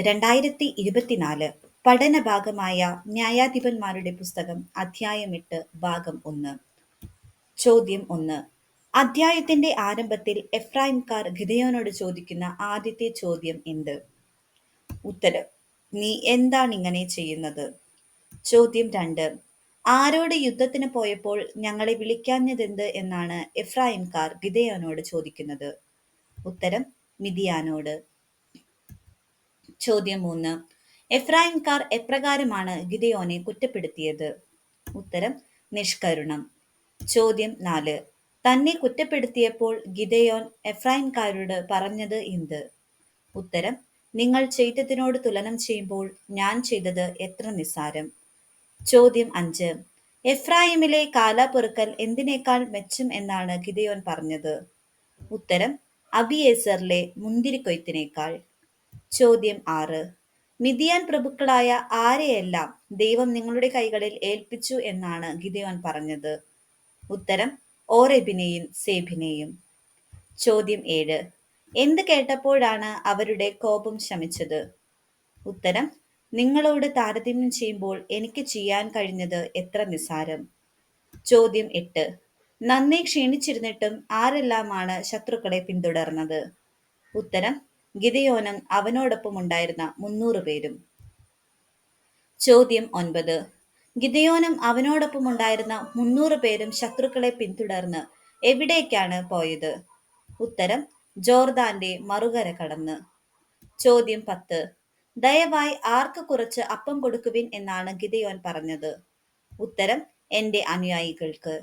രണ്ടായിരത്തി ഇരുപത്തിനാല് പഠന ഭാഗമായ ന്യായാധിപന്മാരുടെ പുസ്തകം അധ്യായം എട്ട് ഭാഗം ഒന്ന്. ചോദ്യം ഒന്ന്. അധ്യായത്തിന്റെ ആരംഭത്തിൽ എഫ്രൈംകാർ ഗിതയോനോട് ചോദിക്കുന്ന ആദ്യത്തെ ചോദ്യം എന്ത്? ഉത്തരം നീ എന്താണ് ഇങ്ങനെ ചെയ്യുന്നത്? ചോദ്യം രണ്ട്. ആരോട് യുദ്ധത്തിന് പോയപ്പോൾ ഞങ്ങളെ വിളിക്കാഞ്ഞതെന്ത് എന്നാണ് എഫ്രൈംകാർ ഗിതയോനോട് ചോദിക്കുന്നത്? ഉത്തരം മിതിയാനോട്. ചോദ്യം മൂന്ന്. എഫ്രായിംകാർ എപ്രകാരമാണ് ഗിദയോനെ കുറ്റപ്പെടുത്തിയത്? ഉത്തരം നിഷ്കരുണം. ചോദ്യം നാല്. തന്നെ കുറ്റപ്പെടുത്തിയപ്പോൾ ഗിദയോൻ എഫ്രായിംകാരോട് പറഞ്ഞത് എന്ത്? ഉത്തരം നിങ്ങൾ ചെയ്തതിനോട് തുലനം ചെയ്യുമ്പോൾ ഞാൻ ചെയ്തത് എത്ര നിസ്സാരം? ചോദ്യം അഞ്ച്. എഫ്രായിമിലെ കാലാപെറുക്കൽ എന്തിനേക്കാൾ മെച്ചം എന്നാണ് ഗിദയോൻ പറഞ്ഞത്? ഉത്തരം അബിയേസറിലെ മുന്തിരിക്കൊയ്ത്തിനേക്കാൾ. ചോദ്യം ആറ്. മിതിയാൻ പ്രഭുക്കളായ ആരെയെല്ലാം ദൈവം നിങ്ങളുടെ കൈകളിൽ ഏൽപ്പിച്ചു എന്നാണ് ഗിദയോൻ പറഞ്ഞത്? ഉത്തരം ഓറെബിനെയും സേബിനെയും. ചോദ്യം ഏഴ്. എന്ത് കേട്ടപ്പോഴാണ് അവരുടെ കോപം ശമിച്ചത്? ഉത്തരം നിങ്ങളോട് താരതമ്യം ചെയ്യുമ്പോൾ എനിക്ക് ചെയ്യാൻ കഴിഞ്ഞത് എത്ര നിസാരം ചോദ്യം എട്ട്. നന്ദി ക്ഷീണിച്ചിരുന്നിട്ടും ആരെല്ലാമാണ് ശത്രുക്കളെ പിന്തുടർന്നത്? ഉത്തരം ഗിദയോനും അവനോടൊപ്പമുണ്ടായിരുന്ന മുന്നൂറ് പേരും. ചോദ്യം ഒൻപത്. ഗിതയോനും അവനോടൊപ്പം ഉണ്ടായിരുന്ന മുന്നൂറ് പേരും ശത്രുക്കളെ പിന്തുടർന്ന് എവിടേക്കാണ് പോയത്? ഉത്തരം ജോർദാന്റെ മറുകര കടന്ന്. ചോദ്യം പത്ത്. ദയവായി ആർക്ക് കുറച്ച് അപ്പം കൊടുക്കുവിൻ എന്നാണ് ഗിതയോൻ പറഞ്ഞത്. ഉത്തരം എന്റെ അനുയായികൾക്ക്.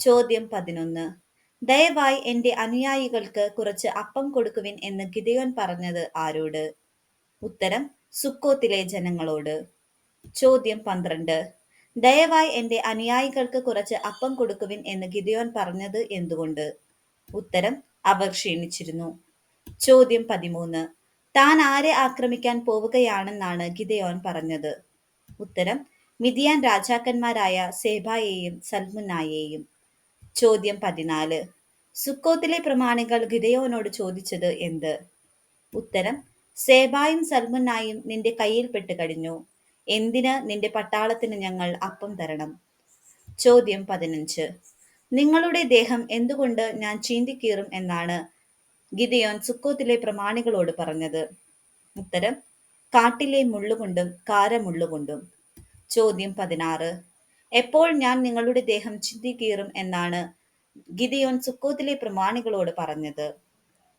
ചോദ്യം പതിനൊന്ന്. ദയവായി എന്റെ അനുയായികൾക്ക് കുറച്ച് അപ്പം കൊടുക്കുവിൻ എന്ന് ഗിദയോൻ പറഞ്ഞത് ആരോട്? ഉത്തരം സുക്കോത്തിലെ ജനങ്ങളോട്. ചോദ്യം പന്ത്രണ്ട്. ദയവായി എന്റെ അനുയായികൾക്ക് കുറച്ച് അപ്പം കൊടുക്കുവിൻ എന്ന് ഗിദയോൻ പറഞ്ഞത് എന്തുകൊണ്ട്? ഉത്തരം അവർ ക്ഷീണിച്ചിരുന്നു. ചോദ്യം പതിമൂന്ന്. താൻ ആരെ ആക്രമിക്കാൻ പോവുകയാണെന്നാണ് ഗിദയോൻ പറഞ്ഞത്. ഉത്തരം മിതിയാൻ രാജാക്കന്മാരായ സേബായെയും സൽമുനായെയും ചോദ്യം പതിനാല്. സുക്കോത്തിലെ പ്രമാണികൾ ഗിദയോനോട് ചോദിച്ചത് എന്ത്? ഉത്തരം സേബായും സൽമുന്നായും നിന്റെ കയ്യിൽ കയ്യിൽപ്പെട്ട് കഴിഞ്ഞു. എന്തിന് നിന്റെ പട്ടാളത്തിന് ഞങ്ങൾ അപ്പം തരണം? ചോദ്യം പതിനഞ്ച്. നിങ്ങളുടെ ദേഹം എന്തുകൊണ്ട് ഞാൻ ചീന്തിക്കീറും എന്നാണ് ഗിദയോൻ സുക്കോത്തിലെ പ്രമാണികളോട് പറഞ്ഞത്. ഉത്തരം കാട്ടിലെ മുള്ളുകൊണ്ടും കാരമുള്ളുകൊണ്ടും. ചോദ്യം പതിനാറ്. എപ്പോൾ ഞാൻ നിങ്ങളുടെ ദേഹം ചിന്തിക്കീറും എന്നാണ് ഗിദിയോൻ സുക്കോത്തിലെ പ്രമാണികളോട് പറഞ്ഞത്.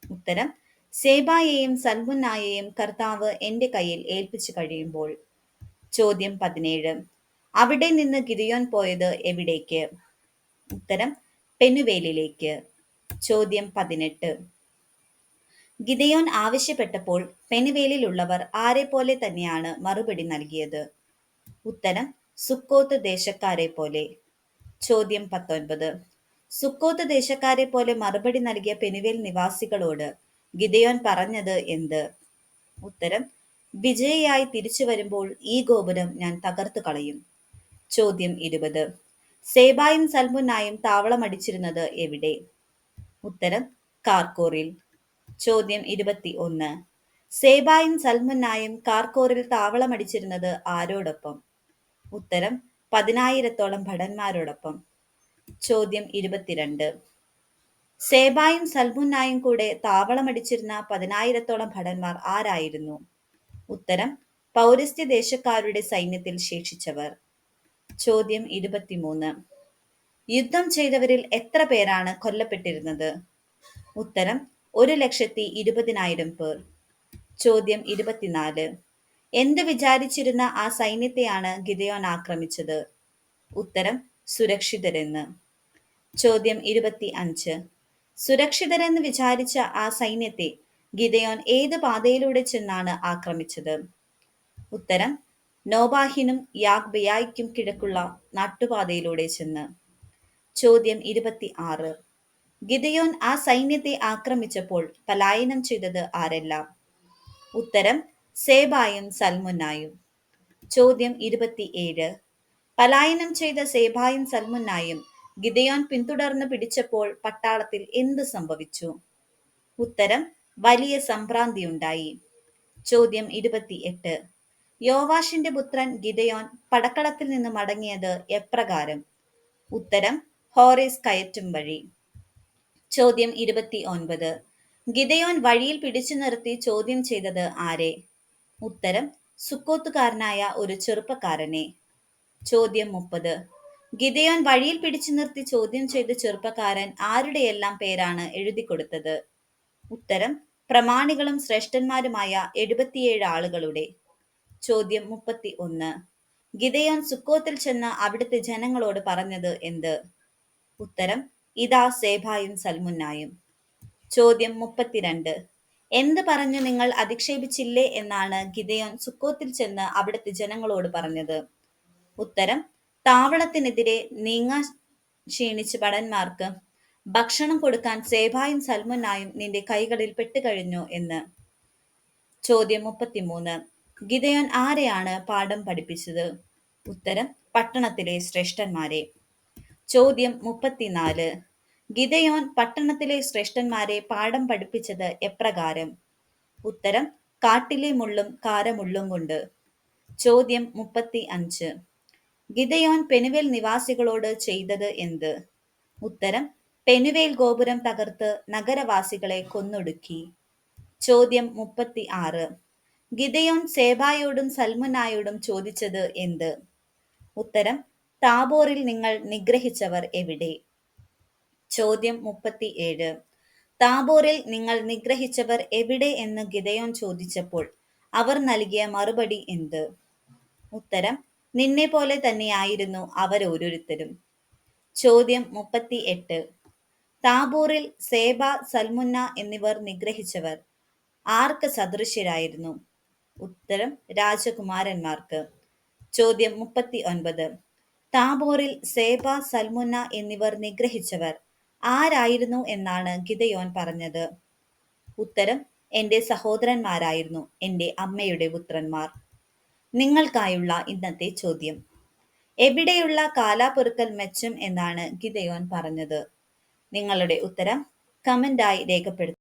ഉത്തരം സേബായെയും സൽമുന്നായെയും കർത്താവ് എന്റെ കയ്യിൽ ഏൽപ്പിച്ചു കഴിയുമ്പോൾ. ചോദ്യം പതിനേഴ് അവിടെ നിന്ന് ഗിരിയോൻ പോയത് എവിടേക്ക്? ഉത്തരം പെനുവേലിലേക്ക്. ചോദ്യം പതിനെട്ട് ഗിദയോൻ ആവശ്യപ്പെട്ടപ്പോൾ പെനുവേലിലുള്ളവർ ആരെ പോലെ തന്നെയാണ് മറുപടി നൽകിയത്? ഉത്തരം സുക്കോത്ത് ദേശക്കാരെ പോലെ. ചോദ്യം പത്തൊൻപത്. സുക്കോത്ത് ദേശക്കാരെ പോലെ മറുപടി നൽകിയ പെനുവേൽ നിവാസികളോട് ഗിദയോൻ പറഞ്ഞത് എന്ത്? ഉത്തരം വിജയിയായി തിരിച്ചു വരുമ്പോൾ ഈ ഗോപുരം ഞാൻ തകർത്തു കളയും. ചോദ്യം ഇരുപത്. സേബായും സൽമുനായും താവളമടിച്ചിരുന്നത് എവിടെ? ഉത്തരം കാർക്കോറിൽ. ചോദ്യം ഇരുപത്തി ഒന്ന് സേബായും സൽമുനായും കാർക്കോറിൽ താവളമടിച്ചിരുന്നത് ആരോടൊപ്പം? ഉത്തരം പതിനായിരത്തോളം ഭടന്മാരോടൊപ്പം. ചോദ്യം ഇരുപത്തിരണ്ട്. സേബായും സൽമുന്നായും കൂടെ താവളമടിച്ചിരുന്ന പതിനായിരത്തോളം ഭടന്മാർ ആരായിരുന്നു? ഉത്തരം പൗരസ്ത്യ ദേശക്കാരുടെ സൈന്യത്തിൽ ശേഷിച്ചവർ. ചോദ്യം ഇരുപത്തിമൂന്ന്. യുദ്ധം ചെയ്തവരിൽ എത്ര പേരാണ് കൊല്ലപ്പെട്ടിരുന്നത്? ഉത്തരം ഒരു ലക്ഷത്തി ഇരുപതിനായിരം പേർ. ചോദ്യം ഇരുപത്തിനാല്. എന്ത് വിചാരിച്ചിരുന്ന ആ സൈന്യത്തെയാണ് ഗിദയോൻ ആക്രമിച്ചത്? ഉത്തരം സുരക്ഷിതരെന്ന്. ചോദ്യം ഇരുപത്തി അഞ്ച് സുരക്ഷിതരെന്ന് വിചാരിച്ച ആ സൈന്യത്തെ ഗിദയോൻ ഏത് പാതയിലൂടെ ചെന്നാണ് ആക്രമിച്ചത്? ഉത്തരം നോബാഹിനും യാഗ്ബയായിക്കും കിഴക്കുള്ള നാട്ടുപാതയിലൂടെ ചെന്ന്. ചോദ്യം ഇരുപത്തി ആറ് ഗിദയോൻ ആ സൈന്യത്തെ ആക്രമിച്ചപ്പോൾ പലായനം ചെയ്തത് ആരെല്ലാം? ഉത്തരം സേബായും സൽമുന്നായും. ചോദ്യം ഇരുപത്തി ഏഴ് പലായനം ചെയ്ത സേബായും സൽമുന്നായും ഗിദയോൻ പിന്തുടർന്ന് പിടിച്ചപ്പോൾ പട്ടാളത്തിൽ എന്ത് സംഭവിച്ചു? ഉത്തരം വലിയ സംഭ്രാന്തിയുണ്ടായി. ചോദ്യം ഇരുപത്തിയെട്ട്. യോവാഷിന്റെ പുത്രൻ ഗിദയോൻ പടക്കളത്തിൽ നിന്ന് മടങ്ങിയത് എപ്രകാരം? ഉത്തരം ഹോറേസ് കയറ്റും വഴി. ചോദ്യം ഇരുപത്തി ഒൻപത് ഗിദയോൻ വഴിയിൽ പിടിച്ചു നിർത്തി ചോദ്യം ചെയ്തത് ആരെ? ഉത്തരം സുക്കോത്തുകാരനായ ഒരു ചെറുപ്പക്കാരനെ. ചോദ്യം മുപ്പത്. ഗിതയോൻ വഴിയിൽ പിടിച്ചു നിർത്തി ചോദ്യം ചെയ്ത ചെറുപ്പക്കാരൻ ആരുടെയെല്ലാം പേരാണ് എഴുതി കൊടുത്തത്? ഉത്തരം പ്രമാണികളും ശ്രേഷ്ഠന്മാരുമായ എഴുപത്തിയേഴ് ആളുകളുടെ. ചോദ്യം മുപ്പത്തി ഒന്ന് ഗിതയോൻ സുക്കോത്തിൽ ചെന്ന് അവിടുത്തെ ജനങ്ങളോട് പറഞ്ഞത് എന്ത്? ഉത്തരം ഇതാ സേഭായും സൽമുന്നായും. ചോദ്യം മുപ്പത്തിരണ്ട്. എന്ത് പറഞ്ഞു നിങ്ങൾ അധിക്ഷേപിച്ചില്ലേ എന്നാണ് ഗിദയോൻ സുക്കോത്തിൽ ചെന്ന് അവിടുത്തെ ജനങ്ങളോട് പറഞ്ഞത്. ഉത്തരം താവളത്തിനെതിരെ നീങ്ങാൻ ക്ഷീണിച്ച് ഭടന്മാർക്ക് ഭക്ഷണം കൊടുക്കാൻ സേഭായും സൽമുനായും നിന്റെ കൈകളിൽ പെട്ടുകഴിഞ്ഞു എന്ന്. ചോദ്യം മുപ്പത്തിമൂന്ന്. ഗിതയോൻ ആരെയാണ് പാഠം പഠിപ്പിച്ചത്? ഉത്തരം പട്ടണത്തിലെ ശ്രേഷ്ഠന്മാരെ. ചോദ്യം മുപ്പത്തിനാല്. ഗിദയോൻ പട്ടണത്തിലെ ശ്രേഷ്ഠന്മാരെ പാഠം പഠിപ്പിച്ചത് എപ്രകാരം? ഉത്തരം കാട്ടിലെ മുള്ളും കാരമുള്ളും കൊണ്ട്. ചോദ്യം മുപ്പത്തി അഞ്ച് ഗിതയോൻ പെനുവേൽ നിവാസികളോട് ചെയ്തത് എന്ത്? ഉത്തരം പെനുവേൽ ഗോപുരം തകർത്ത് നഗരവാസികളെ കൊന്നൊടുക്കി. ചോദ്യം മുപ്പത്തി ആറ് ഗിതയോൻ സേബായോടും സൽമുനായോടും ചോദിച്ചത് എന്ത്? ഉത്തരം താബോറിൽ നിങ്ങൾ നിഗ്രഹിച്ചവർ എവിടെ? ചോദ്യം മുപ്പത്തി ഏഴ് താബോറിൽ നിങ്ങൾ നിഗ്രഹിച്ചവർ എവിടെ എന്ന് ഗിതയോൻ ചോദിച്ചപ്പോൾ അവർ നൽകിയ മറുപടി എന്ത്? ഉത്തരം നിന്നെ പോലെ തന്നെയായിരുന്നു അവരോരോരുത്തരും ചോദ്യം മുപ്പത്തി എട്ട് താബൂറിൽ സേബ സൽമുന്ന എന്നിവർ നിഗ്രഹിച്ചവർ ആർക്ക് സദൃശ്യരായിരുന്നു? ഉത്തരം രാജകുമാരന്മാർക്ക്. ചോദ്യം മുപ്പത്തി ഒൻപത് താബോറിൽ സേബ സൽമുന്ന എന്നിവർ നിഗ്രഹിച്ചവർ ആരായിരുന്നു എന്നാണ് ഗിതയോൻ പറഞ്ഞത്. ഉത്തരം എന്റെ സഹോദരന്മാരായിരുന്നു എന്റെ അമ്മയുടെ പുത്രന്മാർ. നിങ്ങൾക്കായുള്ള ഇന്നത്തെ ചോദ്യം. എവിടെയുള്ള കാലാപൊറുക്കൽ മെച്ചം? എന്നാണ് ഗിതയോൻ പറഞ്ഞത്. നിങ്ങളുടെ ഉത്തരം കമന്റായി രേഖപ്പെടുത്തുക.